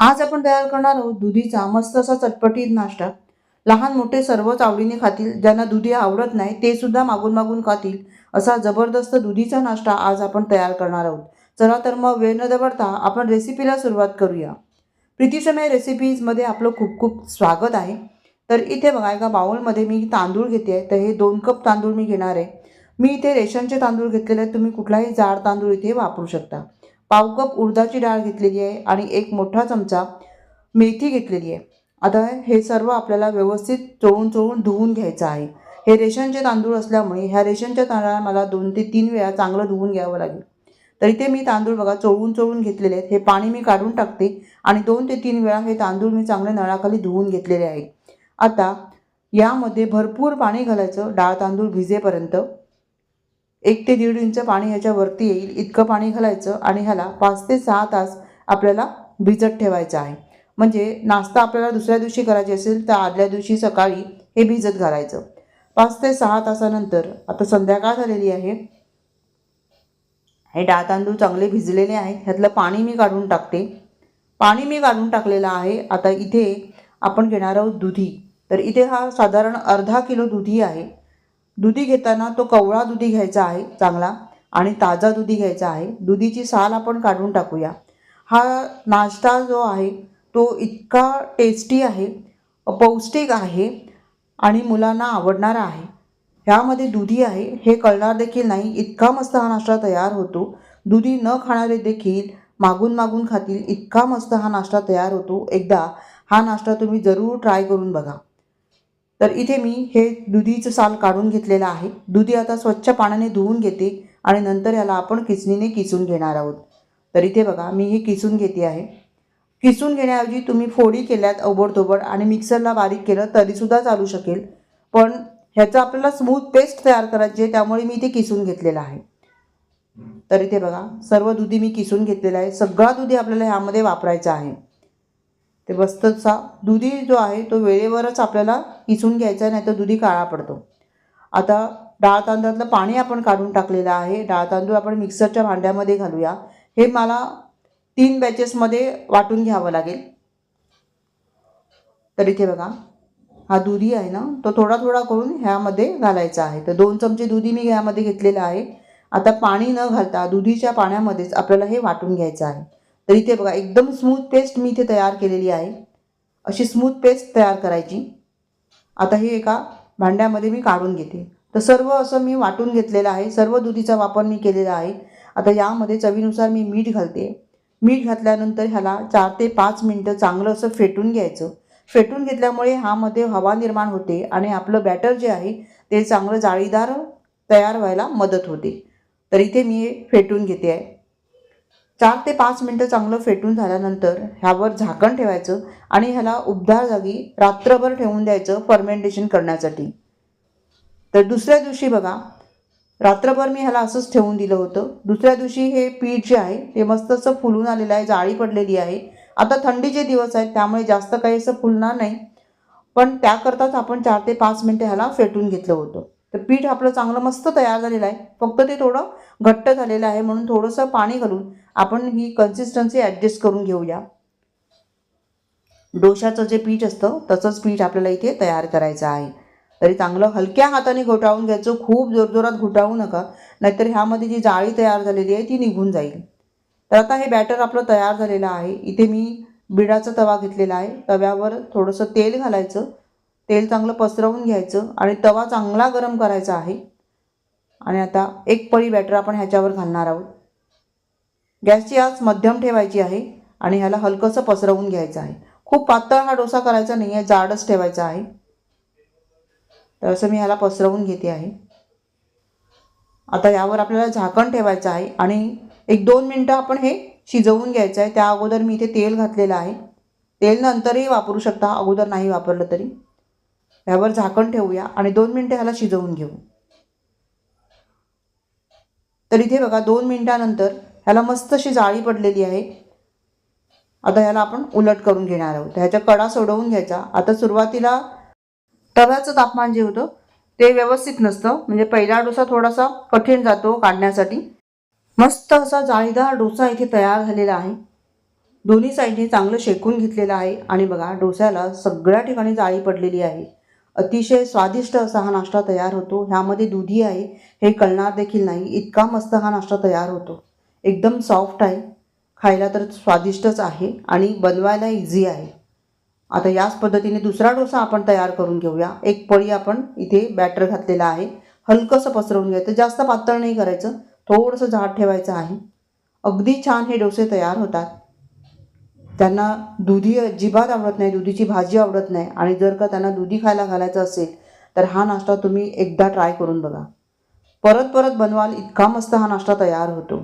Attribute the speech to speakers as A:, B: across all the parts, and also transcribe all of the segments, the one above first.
A: आज आपण तयार करणार आहोत दुधीचा मस्त असा चटपटीत नाश्ता. लहान मोठे सर्वच आवडीने खातील ज्यांना दुधी आवडत नाही ते सुद्धा मागून मागून खातील. असा जबरदस्त दुधीचा नाश्ता आज आपण तयार करणार आहोत. चला तर मग वेळ न दबडता आपण रेसिपीला सुरुवात करूया. प्रीतीसमय रेसिपीजमध्ये आपलं खूप खूप स्वागत आहे. तर इथे बघा एका बाउलमध्ये मी तांदूळ घेते आहे. तर हे दोन कप तांदूळ मी घेणार आहे. मी इथे रेशनचे तांदूळ घेतलेले आहेत. तुम्ही कुठलाही जाड तांदूळ इथे वापरू शकता. पाव कप उडदाची डाळ घेतलेली आहे आणि एक मोठा चमचा मेथी घेतलेली आहे. आता हे सर्व आपल्याला व्यवस्थित चोळून चोळून धुवून घ्यायचं आहे. हे रेशनचे तांदूळ असल्यामुळे ह्या रेशनच्या तांदळाला मला दोन ते तीन वेळा चांगलं धुवून घ्यावं लागेल. तर इथे मी तांदूळ बघा चोळून चोळून घेतलेले आहेत. हे पाणी मी काढून टाकते आणि दोन ते तीन वेळा हे तांदूळ मी चांगले नळाखाली धुवून घेतलेले आहे. आता यामध्ये भरपूर पाणी घालायचं डाळ तांदूळ भिजेपर्यंत. एक ते दीड इंच पाणी ह्याच्यावरती येईल. इतकं पाणी घालायचं आणि ह्याला पाच ते सहा तास आपल्याला भिजत ठेवायचं आहे. म्हणजे नाश्ता आपल्याला दुसऱ्या दिवशी करायची असेल तर आदल्या दिवशी सकाळी हे भिजत घालायचं. पाच ते सहा तासानंतर आता संध्याकाळ झालेली आहे. हे डाळ तांदूळ चांगले भिजलेले आहेत. ह्यातलं पाणी मी काढून टाकते. पाणी मी काढून टाकलेलं आहे. आता इथे आपण घेणार आहोत दुधी. तर इथे हा साधारण अर्धा किलो दुधी आहे. दुधी घेताना तो कवळा दुधी घ्यायचा आहे चांगला आणि ताजा दुधी घ्यायचा आहे. दुधीची साल आपण काढून टाकूया. हा नाश्ता जो आहे तो इतका टेस्टी आहे पौष्टिक आहे आणि मुलांना आवडणारा आहे. ह्यामध्ये दुधी आहे हे कळणार देखील नाही. इतका मस्त हा नाश्ता तयार होतो. दुधी न खाणारे देखील मागून मागून खातील. इतका मस्त हा नाश्ता तयार होतो. एकदा हा नाश्ता तुम्ही जरूर ट्राय करून बघा. तर इथे मी हे दुधीचं साल काढून घेतलेलं आहे. दुधी आता स्वच्छ पाण्याने धुवून घेते आणि नंतर याला आपण किसणीने किसून घेणार आहोत. तर इथे बघा मी हे किसून घेते आहे. किसून घेण्याऐवजी तुम्ही फोडी केल्यात अवबडतोबड आणि मिक्सरला बारीक केलं तरीसुद्धा चालू शकेल. पण ह्याचं आपल्याला स्मूथ पेस्ट तयार करायची आहे त्यामुळे मी इथे किसून घेतलेलं आहे. तर इथे बघा सर्व दुधी मी किसून घेतलेला आहे. सगळा दुधी आपल्याला ह्यामध्ये वापरायचा आहे. ते बस्तचा दुधी जो आहे तो वेळेवरच आपल्याला किसून घ्यायचा आहे नाही तर दुधी काळा पडतो. आता डाळ तांदळातलं पाणी आपण काढून टाकलेलं आहे. डाळ तांदूळ आपण मिक्सरच्या भांड्यामध्ये घालूया. हे मला तीन बॅचेसमध्ये वाटून घ्यावं लागेल. तर इथे बघा हा दुधी आहे ना तो थोडा थोडा करून ह्यामध्ये घालायचा आहे. तर दोन चमचे दुधी मी ह्यामध्ये घेतलेलं आहे. आता पाणी न घालता दुधीच्या पाण्यामध्येच आपल्याला हे वाटून घ्यायचं आहे. तर इथे बघा एकदम स्मूथ पेस्ट मी इथे तयार केलेली आहे. अशी स्मूथ पेस्ट तयार करायची. आता हे एका भांड्यामध्ये मी काढून घेते. तर सर्व असं मी वाटून घेतलेलं आहे. सर्व दुधीचा वापर मी केलेला आहे. आता यामध्ये चवीनुसार मी मीठ घालते. मीठ घातल्यानंतर ह्याला चार ते पाच मिनटं चांगलं असं फेटून घ्यायचं. फेटून घेतल्यामुळे ह्यामध्ये हवा निर्माण होते आणि आपलं बॅटर जे आहे ते चांगलं जाळीदार तयार व्हायला मदत होते. तर इथे मी हे फेटून घेते आहे. चार ते पाच मिनटं चांगलं फेटून झाल्यानंतर ह्यावर झाकण ठेवायचं आणि ह्याला उबदार जागी रात्रभर ठेवून द्यायचं फर्मेंटेशन करण्यासाठी. तर दुसऱ्या दिवशी बघा रात्रभर मी ह्याला असंच ठेवून दिलं होतं. दुसऱ्या दिवशी हे पीठ जे आहे ते मस्त असं फुलून आलेलं आहे जाळी पडलेली आहे. आता थंडीचे दिवस आहेत त्यामुळे जास्त काही असं फुलणार नाही. पण त्याकरताच आपण चार ते पाच मिनटं ह्याला फेटून घेतलं होतं. तर पीठ आपलं चांगलं मस्त तयार झालेलं आहे. फक्त ते थोडं घट्ट झालेलं आहे म्हणून थोडंसं पाणी घालून आपण ही कन्सिस्टन्सी ॲडजस्ट करून घेऊया. डोशाचं जे पीठ असतं तसंच पीठ आपल्याला इथे तयार करायचं आहे. तरी चांगलं हलक्या हाताने घोटाळून घ्यायचं खूप जोरजोरात घोटाळू नका. नाहीतर ह्यामध्ये जी जाळी तयार झालेली आहे ती निघून जाईल. तर आता हे बॅटर आपलं तयार झालेलं आहे. इथे मी बिडाचा तवा घेतलेला आहे. तव्यावर थोडंसं तेल घालायचं. तेल चांगलं पसरवून घ्यायचं आणि तवा चांगला गरम करायचा आहे. आणि आता एक पळी बॅटर आपण ह्याच्यावर घालणार आहोत. गॅसची आच मध्यम ठेवायची आहे आणि ह्याला हलकंसं पसरवून घ्यायचं आहे. खूप पातळ हा डोसा करायचा नाही आहे जाडच ठेवायचा आहे. तर असं मी ह्याला पसरवून घेते आहे. आता यावर आपल्याला झाकण ठेवायचं आहे आणि एक दोन मिनटं आपण हे शिजवून घ्यायचं आहे. त्या अगोदर मी इथे तेल घातलेलं आहे. तेल नंतरही वापरू शकता अगोदर नाही वापरलं तरी. ह्यावर झाकण ठेवूया आणि दोन मिनटं ह्याला शिजवून घेऊ. तर इथे बघा दोन मिनटानंतर ह्याला मस्त अशी जाळी पडलेली आहे. आता ह्याला आपण उलट करून घेणार आहोत. ह्याच्या कडा सोडवून घ्यायचा. आता सुरुवातीला तव्याचं तापमान जे होतं ते व्यवस्थित नसतं. म्हणजे पहिला डोसा थोडासा कठीण जातो काढण्यासाठी. मस्त असा जाळीदार डोसा इथे तयार झालेला आहे. दोन्ही साईडने चांगलं शेकून घेतलेलं आहे. आणि बघा डोस्याला सगळ्या ठिकाणी जाळी पडलेली आहे. अतिशय स्वादिष्ट असा हा नाश्ता तयार होतो. ह्यामध्ये दुधी आहे हे कळणार देखील नाही. इतका मस्त हा नाश्ता तयार होतो. एकदम सॉफ्ट आहे. खायला तर स्वादिष्टच आहे आणि बनवायला इझी आहे. आता याच पद्धतीने दुसरा डोसा आपण तयार करून घेऊया. एक पळी आपण इथे बॅटर घातलेला आहे. हलकंसं पसरवून घ्यायचं. जास्त पातळ नाही करायचं. थोडंसं झाड ठेवायचं आहे. अगदी छान हे डोसे तयार होतात. त्यांना दुधी अजिबात आवडत नाही दुधीची भाजी आवडत नाही. आणि जर का त्यांना दुधी खायला घालायचं असेल तर हा नाश्ता तुम्ही एकदा ट्राय करून बघा. परत परत बनवाल इतका मस्त हा नाश्ता तयार होतो.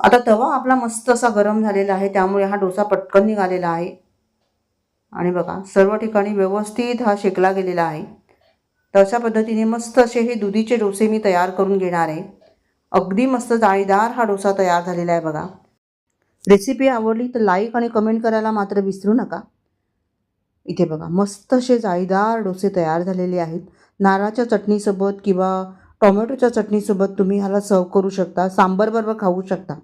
A: आता तवा आपला मस्त असा गरम झालेला आहे त्यामुळे हा डोसा पटकन निघालेला आहे. आणि बघा सर्व ठिकाणी व्यवस्थित हा शेकला गेलेला आहे. तर अशा पद्धतीने मस्त असे हे दुधीचे डोसे मी तयार करून घेणार आहे. अगदी मस्त जाळीदार हा डोसा तयार झालेला आहे बघा. रेसिपी आवडली तर लाईक आणि कमेंट करायला मात्र विसरू नका. इथे बघा मस्त असे जाळीदार डोसे तयार झालेले आहेत. नारळाच्या चटणीसोबत किंवा टोमॅटोच्या चटणीसोबत तुम्ही ह्याला सर्व करू शकता सांबरबरोबर खाऊ शकता.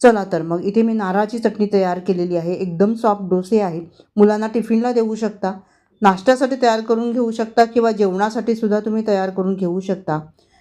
A: चला तर मग इथे मी नारळाची चटणी तयार केलेली आहे. एकदम सॉफ्ट डोसे आहेत. मुलांना टिफिनला देऊ शकता. नाश्त्यासाठी तयार करून घेऊ शकता किंवा जेवणासाठी सुद्धा तुम्ही तयार करून घेऊ शकता.